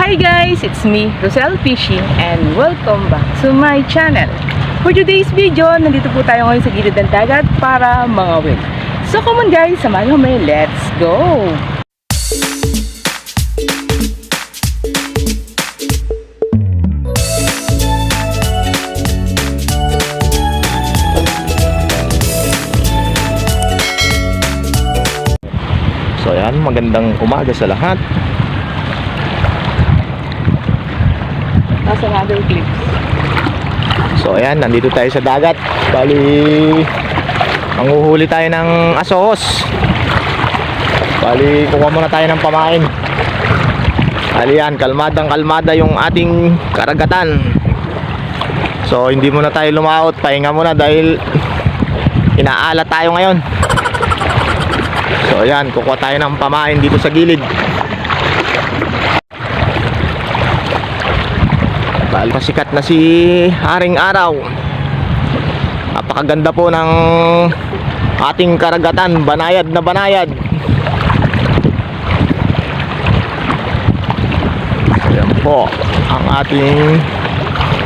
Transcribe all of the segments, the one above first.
Hi guys, it's me, Rosel Fishing and welcome back to my channel. For today's video, nandito po tayo ngayon sa gilid ng dagat para mga whale. So come on guys, samahan nyo kami, let's go! So ayan, magandang umaga sa lahat. Nasa another clips. So ayan, nandito tayo sa dagat. Bali, manguhuli tayo ng asos. Bali, kuha muna tayo ng pamain. Bali yan, kalmadang kalmada yung ating karagatan. So hindi muna tayo lumaot, pahinga muna dahil inaala tayo ngayon. So ayan, kukuha tayo ng pamain dito sa gilid. Dahil pasikat na si Haring Araw. Napakaganda po ng ating karagatan, banayad na banayad. Ayan po ang ating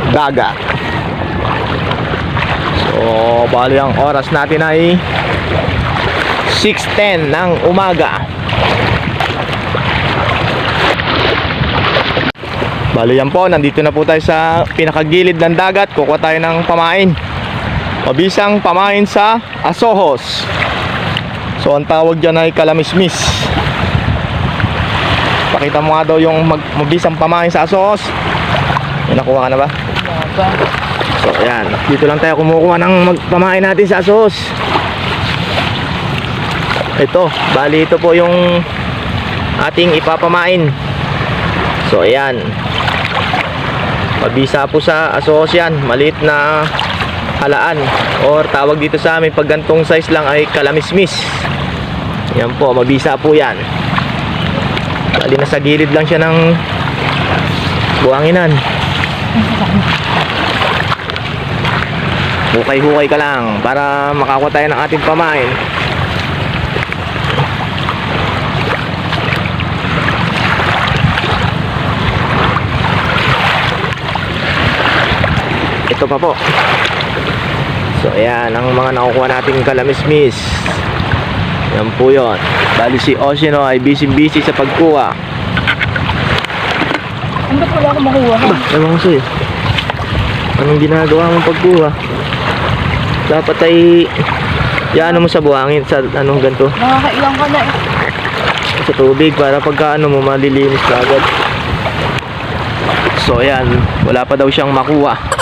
dagat. So, bali ang oras natin ay 6.10 ng umaga. Bali yan po, nandito na po tayo sa pinakagilid ng dagat. Kukuha tayo ng pamain. Mabisang pamain sa Asohos. So ang tawag dyan ay kalamismis. Pakita mo nga daw yung mag mabisang pamain sa Asohos. May nakuha ka na ba? So ayan, dito lang tayo kumukuha ng magpamain natin sa Asos. Ito, bali ito po yung ating ipapamain. So ayan. Mabisa po sa Asos yan, maliit na halaan or tawag dito sa amin pag gantong size lang ay kalamismis. Yan po, mabisa po yan. Bali nasa gilid lang siya ng buhanginan. Hukay-hukay ka lang para makakuha tayo ng ating pamain. Ito pa po. So ayan, ang mga nakukuha nating kalamismis. Yan po yun. Bali si Oshino ay busy-busy sa pagkuha. Ang ba't wala akong makuha? Ba, ewan ko sa'yo. Anong ginagawa mong pagkuha? Dapat ay Yan mo sa buhangin sa anong ganito Nakakailang ka na eh. sa tubig para pagka ano mo malilinis ka agad. So ayan, wala pa daw siyang makuha.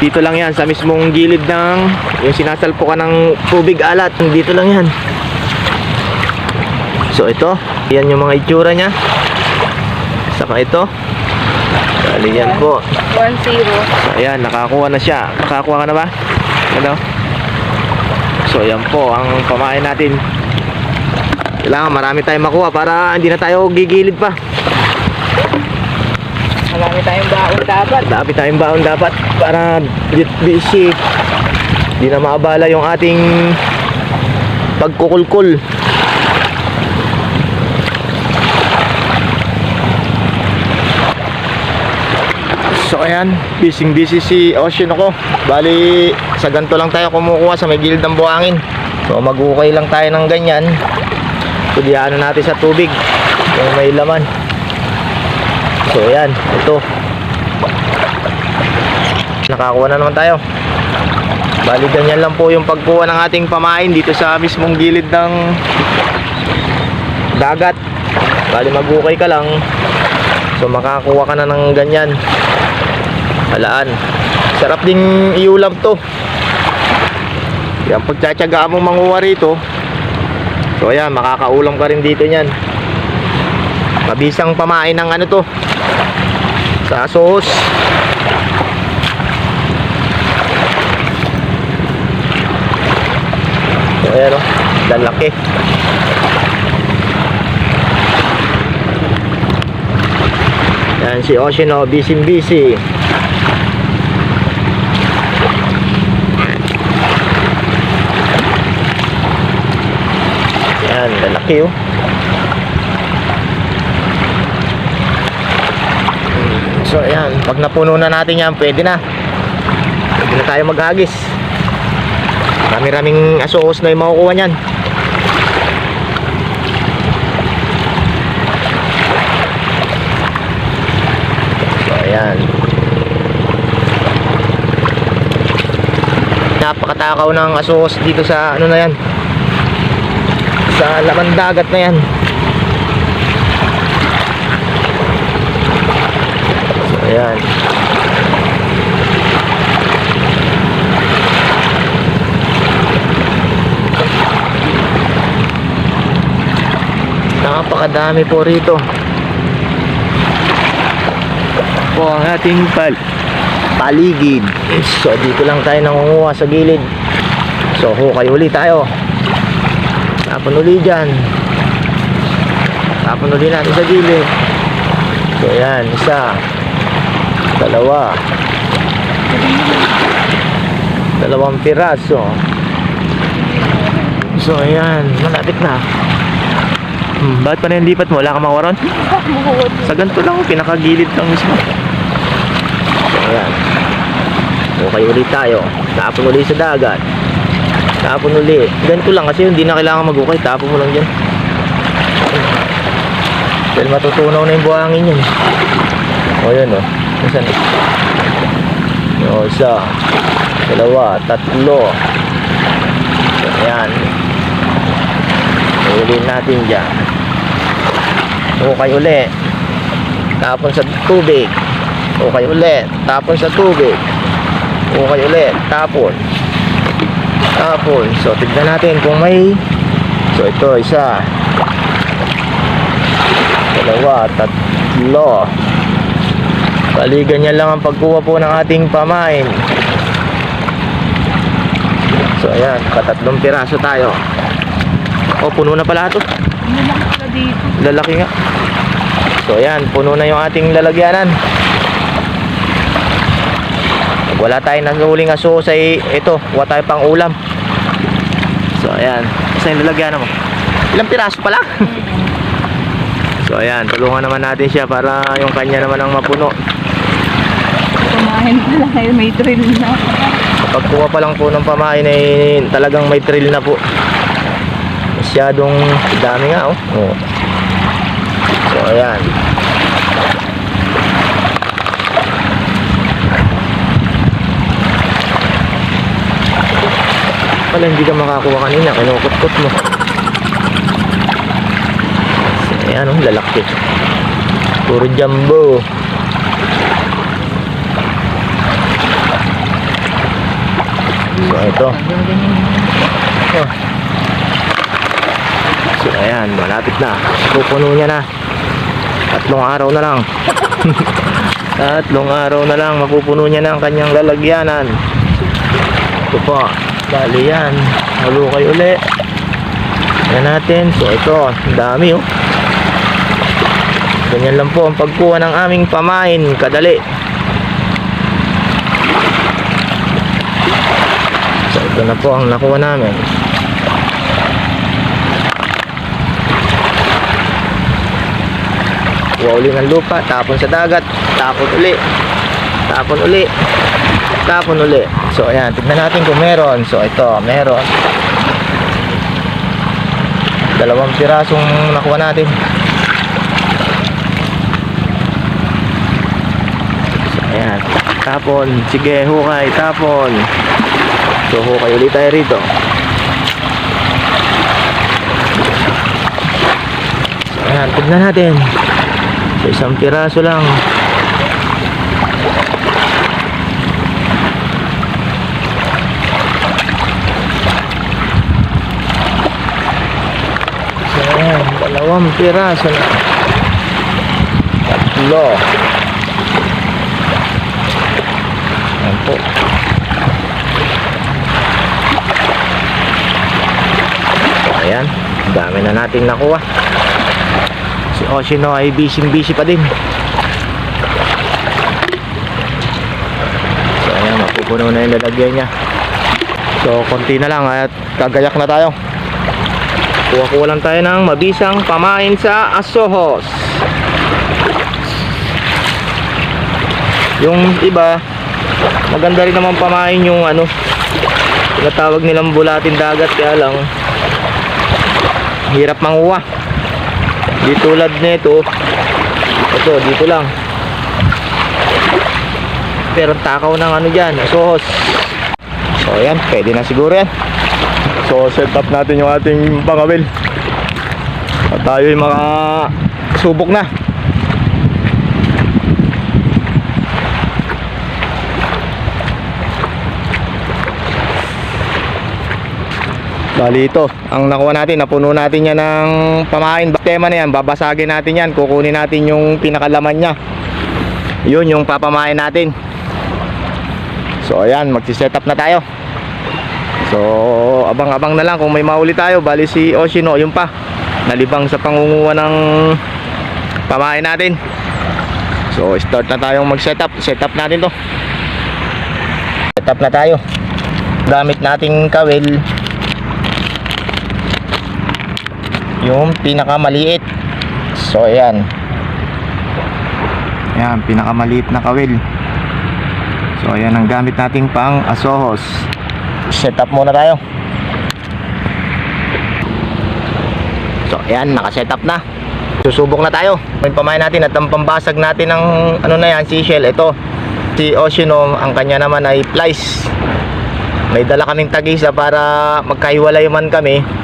Dito lang yan sa mismong gilid ng yung sinasalpukan ng tubig alat. Dito lang yan. So ito, yan yung mga itsura niya. Saka ito. Bali yan po. 1-0. So, ayan, nakakuha na siya. Nakakuha ka na ba? Ano? So, ayan po ang pamain natin. Kailangan marami tayong makuha para hindi na tayo gigilid pa. Marami tayong baon dapat. Dami tayong baon dapat para busy. Hindi na maabala yung ating pagkukulkul. So ayan, busy busy si Ocean ako. Bali, sa ganito lang tayo kumukuha sa may gilid ng buhangin. So magukay lang tayo ng ganyan. Tudiyanan natin sa tubig. Kung may laman. So ayan, ito. Nakakuha na naman tayo. Bali ganyan lang po yung pagkuha ng ating pamain dito sa mismong gilid ng dagat. Bali magukay ka lang. So makakuha ka na ng ganyan. Halaan. Sarap ding iulam to. Yan pagtsatsagaan mo manguha rito. So ayan, makakaulam ka rin dito niyan. Mabisang pamain ng ano to. Sa sauce. So o, lalaki. Yan si Oshino, busy busy. Yan, lalaki oh. So ayan, pag napuno na natin yan, pwede na. Pwede na tayo maghagis. Rami-raming asuos na yung makukuha niyan. So ayan. Napakatakaw ng asuos dito sa ano na yan. Sa laman dagat na yan. Ayan. Napakadami po rito. Po ang ating pal paligid. So dito lang tayo nangunguha sa gilid. So hukay uli tayo. Tapon uli dyan. Tapon uli natin sa gilid. So yan, isa. Dalawa. Dalawang piraso. So ayan, malapit na. Hmm, bakit pa na yung lipat mo? Wala kang makuha ron? Sa ganito lang, pinakagilid lang mismo. So, ayan. Okay ulit tayo. Tapon ulit sa dagat. Tapon ulit. Ganito lang kasi hindi na kailangan mag-ukay. Tapon mo lang dyan. Dahil matutunaw na yung buhangin yun. O yun o. Nasaan? O isa. Dalawa. Tatlo. Ayan. Ulitin natin dyan. Okay uli. Tapon sa tubig. Okay uli. Tapon sa tubig. Okay uli. Tapon. Tapon. So, tignan natin kung may... So, ito, isa. Dalawa. Tatlo. Baligan niya lang ang pagkuha po ng ating pamain. So, ayan. Katatlong piraso tayo. Oh, puno na pala ito. Lalaki nga. So ayan, puno na yung ating lalagyanan. Pag wala tayong nasuling aso sa ito, wala tayo pang ulam. So ayan, isa yung lalagyanan mo. Ilang piraso pala? so ayan, tulungan naman natin siya para yung kanya naman ang mapuno. Kumain pala kayo, may drill na. Kapag kuha pa lang po ng pamain ay talagang may thrill na po. Masyadong dami nga oh. oh. So ayan. Pala hindi ka makakuha kanina, kinukot-kot mo. So, ayan oh, lalaki. Puro jumbo. So ito. Oh. So ayan, malapit na. Pupuno niya na. Tatlong araw na lang. Tatlong araw na lang mapupuno niya na ang kanyang lalagyanan. Ito po. Bali yan. Malukay uli. Yan natin. So ito, ang dami oh. Ganyan lang po ang pagkuha ng aming pamain. Kadali. Ito na po ang nakuha namin. Kuha uli ng lupa, tapon sa dagat, tapon uli, tapon uli, tapon uli. So ayan, tignan natin kung meron. So ito, meron. Dalawang pirasong nakuha natin. Ayan, tapon, sige, hukay, tapon. So hukay ulit tayo rito. So ayan, tignan natin. So, isang piraso lang. So, ayan, dalawang piraso na. Tatlo. Ayan po. Ayan. Dami na natin nakuha. Si Oshino ay busy busy pa din. So ayan, mapupuno na yung lalagyan niya. So konti na lang at kagayak na tayo. Kuha-kuha lang tayo ng mabisang pamain sa Asohos. Yung iba, maganda rin naman pamain yung ano, tinatawag nilang bulatin dagat kaya lang hirap manguha. Di tulad nito, ito dito lang. Pero takaw ng ano dyan, sos. So ayan, pwede na siguro yan. So set up natin yung ating pangawil. At tayo yung mga subok na. Bali ito, ang nakuha natin, napuno natin yan ng pamain. Tema na yan, babasagin natin yan, kukunin natin yung pinakalaman niya. Yun yung papamain natin. So ayan, magsiset up na tayo. So abang-abang na lang kung may mauli tayo. Bali si Oshino, yun pa. Nalibang sa pangunguha ng pamain natin. So start na tayong mag-set up. Set up natin to. Set up na tayo. Gamit nating kawil yung pinakamaliit. So ayan. Ayan, pinakamaliit na kawil. So ayan ang gamit nating pang asohos. Set up muna tayo. So ayan, naka-set up na. Susubok na tayo. May pamain natin at ang pambasag natin ng ano na yan, seashell. Ito, si Oshino, ang kanya naman ay plies. May dala kaming tagisa para magkahiwalay man kami.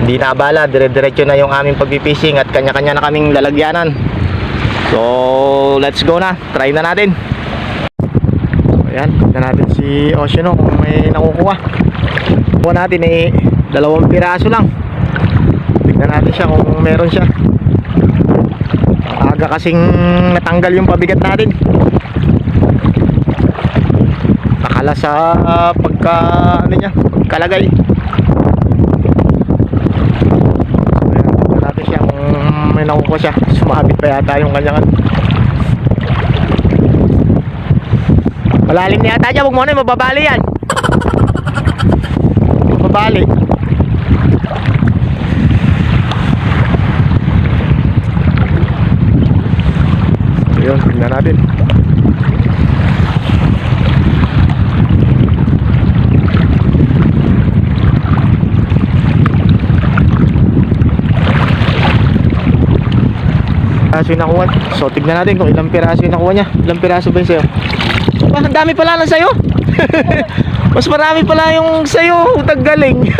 Hindi na abala, dire-diretso na yung aming pagpipishing at kanya-kanya na kaming lalagyanan. So, let's go na. Try na natin. So, ayan. Tignan natin si Oceano kung may nakukuha. Kuha natin eh, dalawang piraso lang. Tignan natin siya kung meron siya. Aga kasing natanggal yung pabigat natin. Nakala sa ah, pagka, ano niya, pagkalagay. Ayan, tignan natin siya kung nakukuha siya. Sumabit pa yata yung kanyang ano. Malalim na yata dyan. Huwag mo na, mababali yan. Mababali. Ayun, tingnan natin. Piraso yung nakuha. So, tignan natin kung ilang piraso yung nakuha niya. Ilang piraso ba yung sayo? Ah, ang dami pala ng sayo. Mas marami pala yung sayo. Utag galing.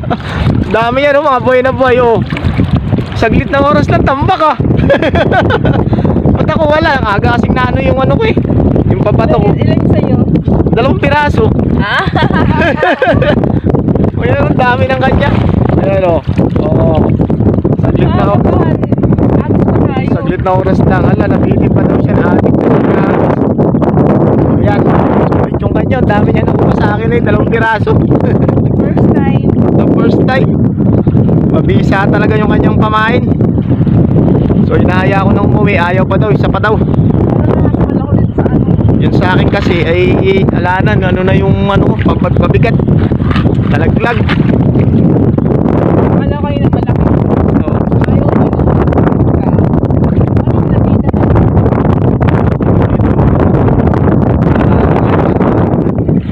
dami yan, oh, mga boy na boy. Oh. Saglit na oras lang, tambak ah. Ba't ako wala? Aga kasing na ano yung ano ko eh. Yung papato ko. Ilan sa'yo? Dalawang piraso. Ah? Ayan, ang dami ng kanya. Ayan o. Oo. Saglit na ako. Na oras lang. Ala, napili pa daw siya na adik na piraso. Ayan. Ulit yung kanya. Ang dami niya nakuha sa akin eh. Dalawang piraso. First time. The first time. Mabisa talaga yung kanyang pamain. So, inahaya ko nang umuwi. Ayaw pa daw. Isa pa daw. Yun sa akin kasi ay alanan. Ano na yung ano, pag- pabigat. Talaglag. Wala kayo ng malaki. Oo. Ayaw ko yung ka. Anong nakita na?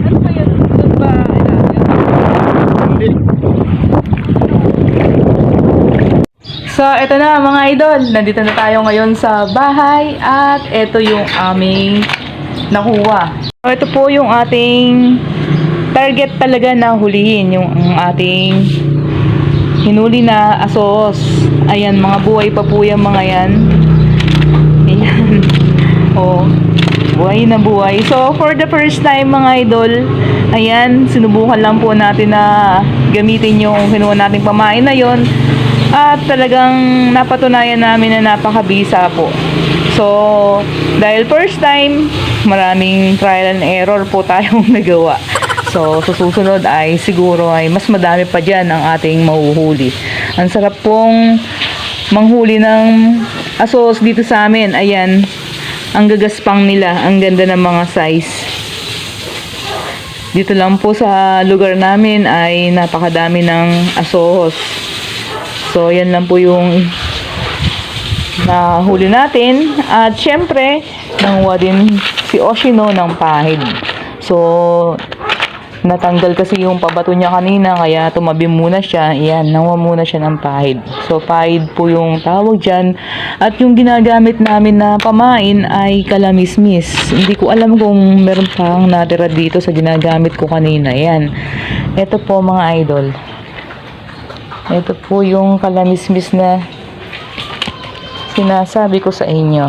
Ano ba yun? Doon ba ilalim? Hindi. So, eto na mga idol. Nandito na tayo ngayon sa bahay at eto yung aming nakuha. So, ito po yung ating target talaga na hulihin. Yung ating hinuli na asos. Ayan, mga buhay pa po yung mga yan. Ayan. Oh, buhay na buhay. So, for the first time mga idol, ayan, sinubukan lang po natin na gamitin yung kinuha nating pamain na yon at talagang napatunayan namin na napakabisa po. So, dahil first time, maraming trial and error po tayong nagawa. So, sa susunod ay siguro ay mas madami pa dyan ang ating mahuhuli. Ang sarap pong manghuli ng asos dito sa amin. Ayan, ang gagaspang nila. Ang ganda ng mga size. Dito lang po sa lugar namin ay napakadami ng asohos. So, yan lang po yung na huli natin. At syempre, nanguha din si Oshino ng pahid. So, natanggal kasi yung pabato niya kanina kaya tumabi muna siya. Yan, nanguha muna siya ng pahid. So, pahid po yung tawag dyan. At yung ginagamit namin na pamain ay kalamismis. Hindi ko alam kung meron pang natira dito sa ginagamit ko kanina. Yan. Ito po mga idol. Ito po yung kalamismis na sinasabi ko sa inyo.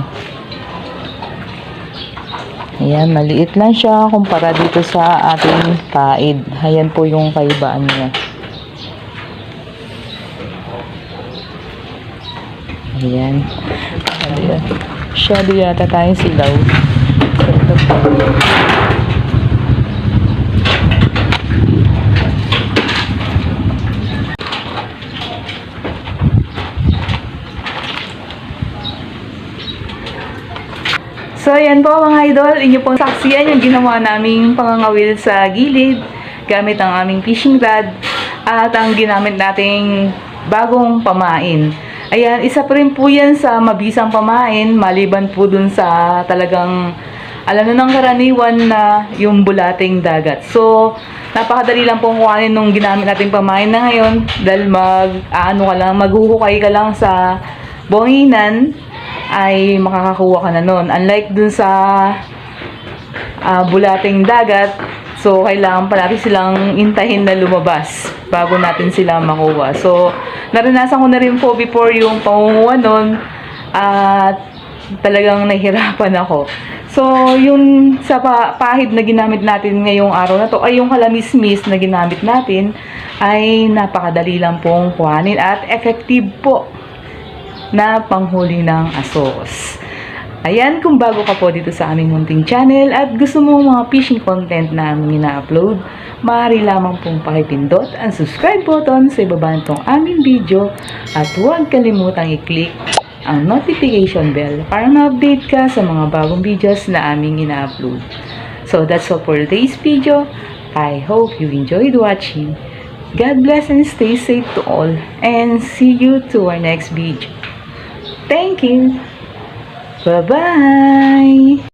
Ayan, maliit lang siya kumpara dito sa ating paid. Ayan po yung kaibaan niya. Ayan. Ayan. Shadow yata tayong silaw. Ito po. So, ayan po mga idol. Inyo pong saksiyan yung ginawa naming pangangawil sa gilid gamit ang aming fishing rod at ang ginamit nating bagong pamain. Ayan, isa pa rin po yan sa mabisang pamain maliban po dun sa talagang alam na ng karaniwan na yung bulating dagat. So, napakadali lang pong kuhanin nung ginamit nating pamain na ngayon dahil mag, aano ka lang, maghuhukay ka lang sa bonginan ay makakakuha ka na nun. Unlike dun sa ah, bulating dagat, so kailangan pa natin silang intahin na lumabas bago natin sila makuha. So, naranasan ko na rin po before yung pangunguha nun at talagang nahihirapan ako. So, yung sa pa- pahid na ginamit natin ngayong araw na to, ay yung kalamismis na ginamit natin, ay napakadali lang pong kuhanin at effective po na panghuli ng asos. Ayan, kung bago ka po dito sa aming munting channel at gusto mo mga fishing content na aming ina-upload, maaari lamang pong pakipindot ang subscribe button sa ibaba nitong aming video at huwag kalimutang i-click ang notification bell para ma-update ka sa mga bagong videos na aming ina-upload. So that's all for today's video. I hope you enjoyed watching. God bless and stay safe to all and see you to our next video. Thank. Bye-bye.